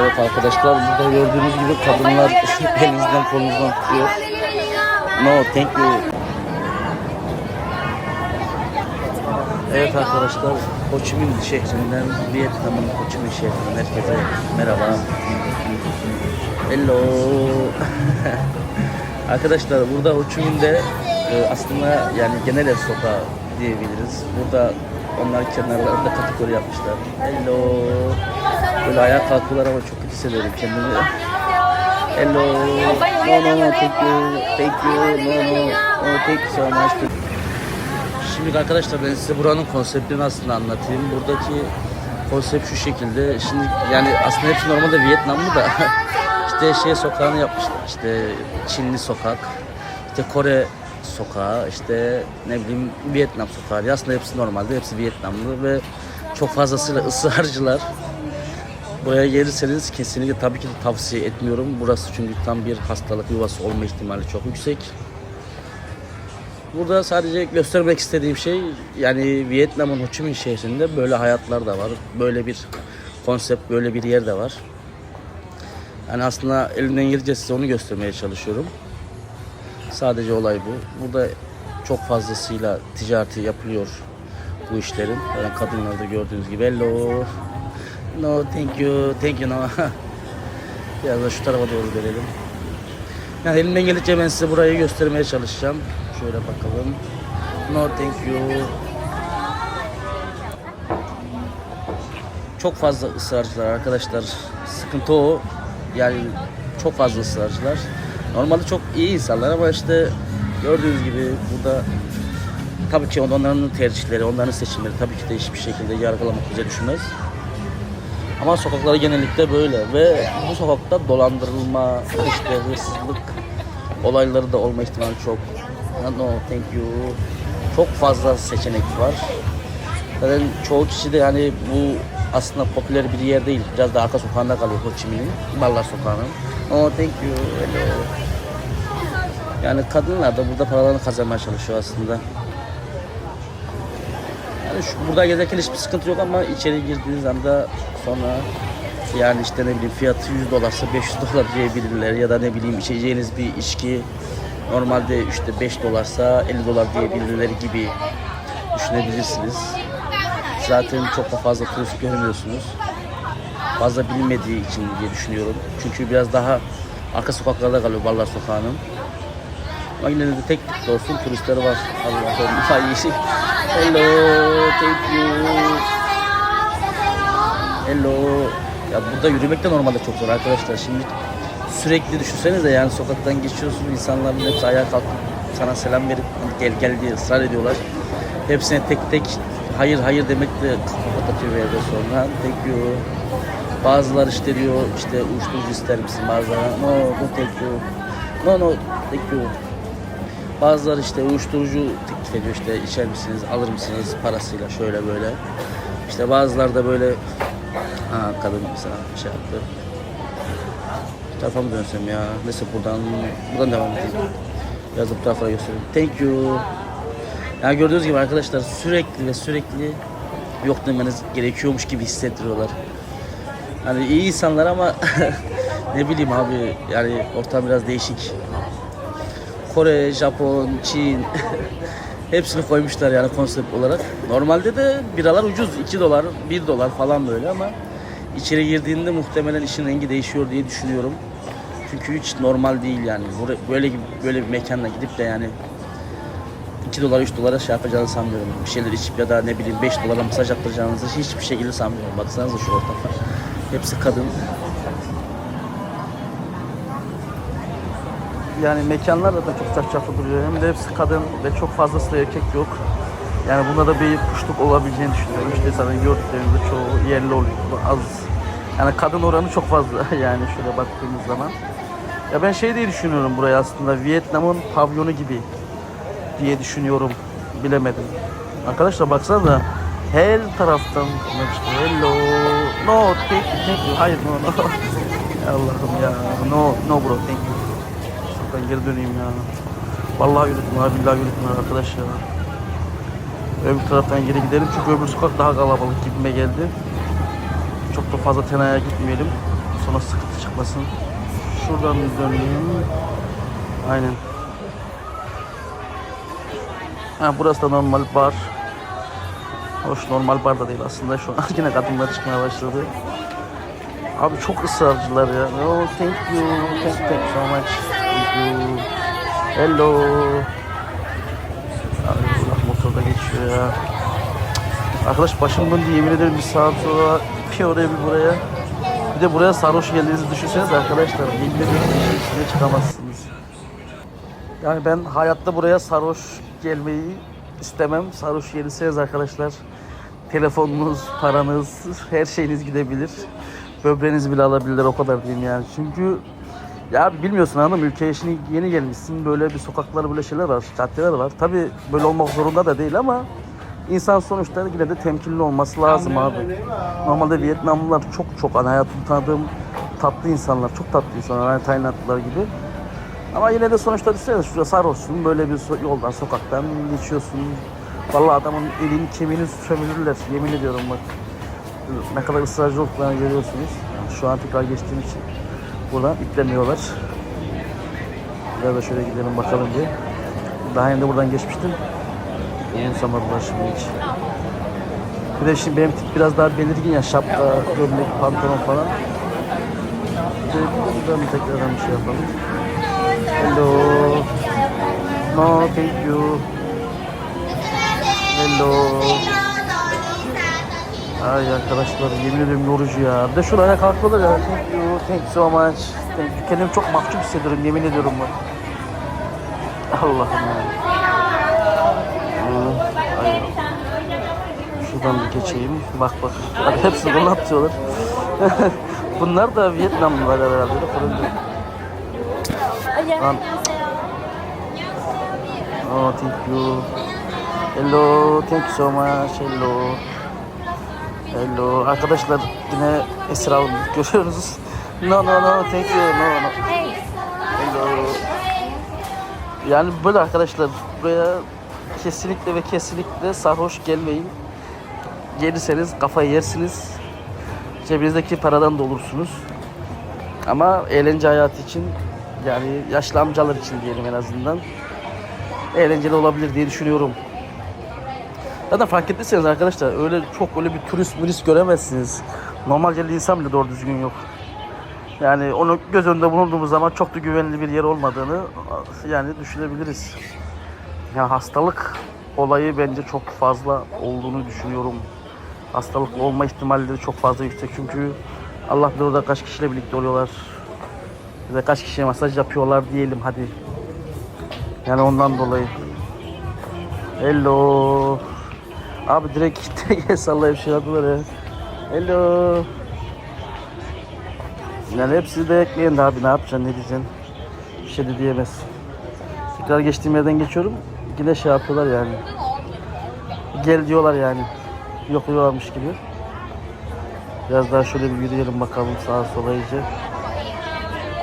Evet arkadaşlar burada gördüğünüz gibi kadınlar elinizden kolunuzdan tutuyor. No thank you. Evet arkadaşlar Ho Chi Minh şehrinden Vietnam'ın Ho Chi Minh şehrinden herkese merhaba. Hello. arkadaşlar burada Ho Chi Minh'de e, aslında yani genel sokağı diyebiliriz. Burada onlar kenarlarında kategori yapmışlar. Hello. Böyle ayağa kalkıyorlar ama çok kötü hissediyorum kendimi. Hello. No no no thank you. Thank you. No no. No thank you so much. Şimdi arkadaşlar ben size buranın konseptini aslında anlatayım. Buradaki konsept şu şekilde. Şimdi yani aslında hepsi normalde Vietnamlı da işte şey sokağını yapmışlar. İşte Çinli sokak, işte Kore sokağı, işte ne bileyim Vietnam sokağı. Aslında hepsi normalde hepsi Vietnamlı ve çok fazlasıyla ısrarcılar. Buraya gelirseniz kesinlikle tabii ki de tavsiye etmiyorum. Burası çünkü tam bir hastalık yuvası olma ihtimali çok yüksek. Burada sadece göstermek istediğim şey yani Vietnam'ın Ho Chi Minh şehrinde böyle hayatlar da var. Böyle bir konsept, böyle bir yer de var. Yani aslında elimden gelince size onu göstermeye çalışıyorum. Sadece olay bu. Burada çok fazlasıyla ticareti yapılıyor bu işlerin. Yani kadınlarda gördüğünüz gibi hello. No thank you. Thank you no. Biraz da şu tarafa doğru gelelim. Yani elimden gelince ben size burayı göstermeye çalışacağım. Şöyle bakalım. No thank you. Çok fazla ısrarcılar arkadaşlar. Sıkıntı o. Yani çok fazla ısrarcılar. Normalde çok iyi insanlar ama işte gördüğünüz gibi burada tabii ki onların tercihleri, onların seçimleri tabii ki de hiçbir şekilde yargılamak bize düşmez. Ama sokakları genellikle böyle ve bu sokakta dolandırılma, işte hırsızlık olayları da olma ihtimali çok. No, thank you. Çok fazla seçenek var. Zaten çoğu kişi de yani bu aslında popüler bir yer değil. Biraz da arka sokağında kalıyor Ho Chi Minh'in. Barlar sokağının. No, thank you. Hello. Yani kadınlar da burada paralarını kazanmaya çalışıyor aslında. Yani şu, burada gezerken hiçbir sıkıntı yok ama içeri girdiğiniz anda sonra yani işte ne bileyim fiyatı 100 dolarsa 500 dolar diyebilirler ya da ne bileyim içeceğiniz bir içki normalde işte 5 dolarsa 50 dolar diyebilirler gibi düşünebilirsiniz. Zaten çok da fazla turist görmüyorsunuz. Fazla bilinmediği için diye düşünüyorum. Çünkü biraz daha arka sokaklarda kalıyor Ballar Sokağı'nın. Ama yine de tek olsun turistleri var. Allah'ım. Ay, Hello, thank you. Hello. Ya burada yürümek de normalde çok zor arkadaşlar. Şimdi sürekli düşünsenize yani sokaktan geçiyorsun insanların hepsi ayağa kalkıp sana selam verip "Hadi gel gel diye ısrar ediyorlar. Hepsine tek tek hayır hayır demek de kafa patlatıyor bir yerden sonra. Thank you. Bazıları işte diyor işte uyuşturucu ister misin bazıları no no thank you. No no thank you. Bazıları işte uyuşturucu teklif ediyor işte içer misiniz, alır mısınız parasıyla şöyle böyle. İşte bazıları da böyle ha kadın mesela şey yaptı. Bu tarafa mı dönsem ya? Neyse buradan buradan devam edeyim. Biraz da bu göstereyim. Thank you. Yani gördüğünüz gibi arkadaşlar sürekli ve sürekli yok demeniz gerekiyormuş gibi hissettiriyorlar. Hani iyi insanlar ama ne bileyim abi yani ortam biraz değişik. Kore, Japon, Çin hepsini koymuşlar yani konsept olarak. Normalde de biralar ucuz 2 dolar, 1 dolar falan böyle ama içeri girdiğinde muhtemelen işin rengi değişiyor diye düşünüyorum. Çünkü hiç normal değil yani. Böyle böyle bir mekana gidip de yani 2 dolar 3 dolara şey yapacağını sanmıyorum. Bir şeyler içip ya da ne bileyim 5 dolara masaj yaptıracağınızı hiçbir şekilde sanmıyorum. Baksanıza şu ortama. Hepsi kadın. Yani mekanlar da çok çarşaflı duruyor. Hem de hepsi kadın ve çok fazlası da erkek yok. Yani bunda da bir kuşluk olabileceğini düşünüyorum. İşte zaten gördüklerimizde çoğu yerli oluyor. Az. Yani kadın oranı çok fazla yani şöyle baktığımız zaman. Ya ben şey diye düşünüyorum burayı aslında Vietnam'ın pavyonu gibi diye düşünüyorum. Bilemedim. Arkadaşlar baksanıza her taraftan hello no thank you, thank you. hayır no no Allah'ım ya no no bro thank you ben geri döneyim ya vallahi yürütün abi billahi yürütün arkadaş ya öbür taraftan geri gidelim çünkü öbür sokak daha kalabalık gibime geldi çok da fazla tenaya gitmeyelim sonra sıkıntı çıkmasın. Şuradan bir döneyim. Aynen. Ha, burası da normal bar. Hoş normal bar da değil aslında. Şu an yine kadınlar çıkmaya başladı. Abi çok ısrarcılar ya. No, thank you. Thank, thank you so much. Hello. Abi Allah motorda geçiyor ya. Arkadaş başım döndü yemin ederim bir saat sonra bir oraya bir buraya. Bir de buraya sarhoş geldiğinizi düşünseniz arkadaşlar. Yemin ederim işin içine çıkamazsınız. Yani ben hayatta buraya sarhoş gelmeyi istemem. Sarhoş gelirseniz arkadaşlar telefonunuz, paranız, her şeyiniz gidebilir. Böbreğiniz bile alabilirler o kadar diyeyim yani. Çünkü ya bilmiyorsun hanım ülkeye şimdi yeni gelmişsin böyle bir sokaklar böyle şeyler var, caddeler var. Tabi böyle olmak zorunda da değil ama insan sonuçta yine de temkinli olması lazım abi. Normalde Vietnamlılar çok çok hani hayatımda tanıdığım tatlı insanlar, çok tatlı insanlar, hani Taylandlılar gibi. Ama yine de sonuçta düşünsene şurada sarhoşsun, böyle bir so- yoldan, sokaktan geçiyorsun. Vallahi adamın elini kemiğini sömürürler, yemin ediyorum bak. Ne kadar ısrarcı olduklarını görüyorsunuz. Şu an tekrar geçtiğim için buradan iplemiyorlar. Biraz da şöyle gidelim bakalım diye. Daha önce buradan geçmiştim. Umursamadılar şimdi hiç. Bir de şimdi benim tip biraz daha belirgin ya şapka, gömlek, pantolon falan. Bir de buradan tekrardan bir şey yapalım. Hello. No, thank you. Hello. Ay arkadaşlar yemin ediyorum yorucu ya. Bir de şuraya kalkmalar ya. Thank you, thank you so much. Thank you. Kendimi çok mahcup hissediyorum yemin ediyorum bak. Allah'ım ya. Ay. Şuradan bir geçeyim. Bak bak. Hadi hepsi bunu atıyorlar. Bunlar da Vietnamlılar herhalde. Lan. Oh, thank you. Hello, thank you so much. Hello. Hello. Arkadaşlar yine Esra Hanım görüyoruz. No, no, no, thank you. No, no. Hello. Yani böyle arkadaşlar buraya kesinlikle ve kesinlikle sarhoş gelmeyin. Gelirseniz kafayı yersiniz. Cebinizdeki paradan da olursunuz. Ama eğlence hayatı için yani yaşlı amcalar için diyelim en azından. Eğlenceli olabilir diye düşünüyorum. Zaten fark ettiyseniz arkadaşlar öyle çok öyle bir turist turist göremezsiniz. Normal yerli insan bile doğru düzgün yok. Yani onu göz önünde bulunduğumuz zaman çok da güvenli bir yer olmadığını yani düşünebiliriz. Yani hastalık olayı bence çok fazla olduğunu düşünüyorum. Hastalık olma ihtimalleri çok fazla yüksek çünkü Allah bilir orada kaç kişiyle birlikte oluyorlar. Da kaç kişiye masaj yapıyorlar diyelim hadi. Yani ondan dolayı. Hello. Abi direkt sallayıp şey yaptılar ya. Hello. Yani hepsi de ekleyin de abi ne yapacaksın ne diyeceksin. Bir şey de diyemez. Tekrar geçtiğim yerden geçiyorum. Yine şey yapıyorlar yani. Gel diyorlar yani. Yokluyorlarmış gibi. Biraz daha şöyle bir yürüyelim bakalım sağa sola iyice.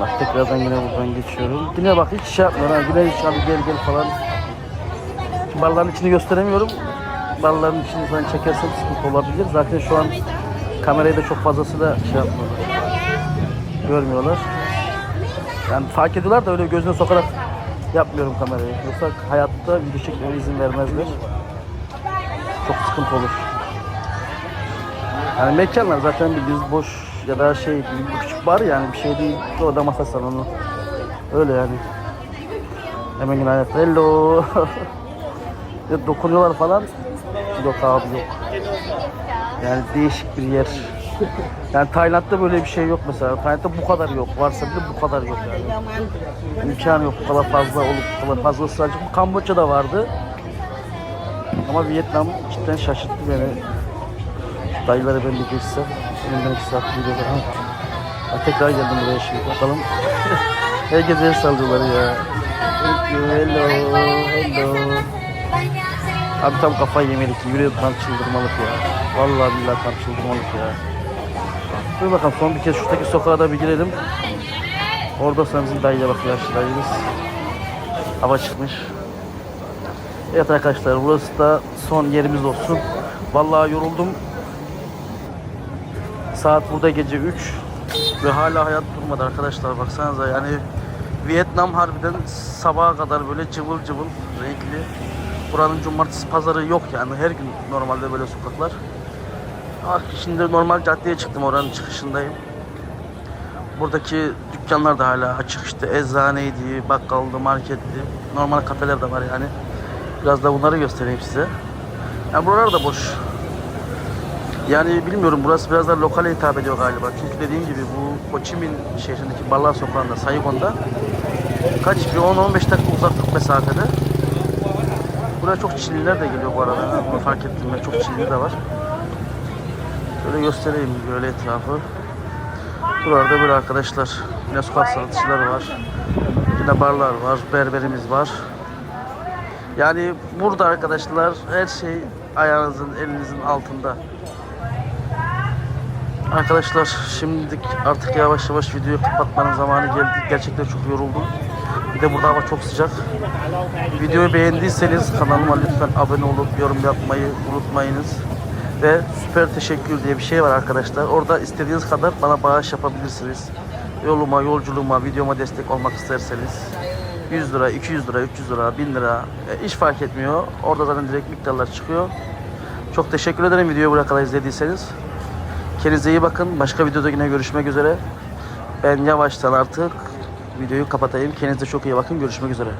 Bak tekrardan yine buradan geçiyorum. Yine bak hiç şey yapmıyor ha. Yine hiç abi gel gel falan. Barların içini gösteremiyorum. Barların içini falan çekersem sıkıntı olabilir. Zaten şu an kamerayı da çok fazlasıyla şey yapmıyorlar. Görmüyorlar. Yani fark ediyorlar da öyle gözüne sokarak yapmıyorum kamerayı. Yoksa hayatta video çekmeme izin vermezler. Çok sıkıntı olur. Yani mekanlar zaten bildiğiniz boş ya da şey bir küçük bar yani bir şey değil. Orada masa salonu. Öyle yani. Hemen hayatta hello. ya dokunuyorlar falan. Yok abi yok. Yani değişik bir yer. Yani Tayland'da böyle bir şey yok mesela. Tayland'da bu kadar yok. Varsa bile bu kadar yok yani. İmkanı yok bu kadar fazla olup bu kadar fazla ısrarcı. Bu Kamboçya'da vardı. Ama Vietnam cidden şaşırttı beni. Şu Dayıları ben bir geçsem. Önümden iki saat de Ha, tekrar geldim buraya şimdi bakalım. Herkes el sallıyorlar ya. Thank you, hello, hello. Abi tam kafayı yemelik. Yüreğim tam çıldırmalık ya. Vallahi billahi tam çıldırmalık ya. Dur bakalım son bir kez şuradaki sokağa da bir girelim. Orada sonra bizim dayıya bak yaşlı. Hava çıkmış. Evet arkadaşlar burası da son yerimiz olsun. Vallahi yoruldum. Saat burada gece 3. Ve hala hayat durmadı arkadaşlar baksanıza yani Vietnam harbiden sabaha kadar böyle cıvıl cıvıl renkli. Buranın cumartesi pazarı yok yani her gün normalde böyle sokaklar. Ah şimdi normal caddeye çıktım oranın çıkışındayım. Buradaki dükkanlar da hala açık işte eczaneydi, bakkaldı, marketti. Normal kafeler de var yani. Biraz da bunları göstereyim size. Yani buralar da boş. Yani bilmiyorum burası biraz da lokale hitap ediyor galiba. Çünkü dediğim gibi bu Minh şehrindeki Barlar Sokağı'nda, Saigon'da kaç bir 10-15 dakika uzaklık mesafede. Buraya çok Çinliler de geliyor bu arada. Bunu fark ettim ben. Çok Çinli de var. Şöyle göstereyim böyle etrafı. Buralarda böyle arkadaşlar. Yine sokak sanatçıları var. Yine barlar var. Berberimiz var. Yani burada arkadaşlar her şey ayağınızın, elinizin altında. Arkadaşlar şimdilik artık yavaş yavaş videoyu kapatmanın zamanı geldi. Gerçekten çok yoruldum. Bir de burada hava çok sıcak. Videoyu beğendiyseniz kanalıma lütfen abone olup yorum yapmayı unutmayınız. Ve süper teşekkür diye bir şey var arkadaşlar. Orada istediğiniz kadar bana bağış yapabilirsiniz. Yoluma, yolculuğuma, videoma destek olmak isterseniz 100 lira, 200 lira, 300 lira, 1000 lira e, hiç fark etmiyor. Orada zaten direkt miktarlar çıkıyor. Çok teşekkür ederim videoyu buraya kadar izlediyseniz. Kendinize iyi bakın. Başka videoda yine görüşmek üzere. Ben yavaştan artık videoyu kapatayım. Kendinize çok iyi bakın. Görüşmek üzere.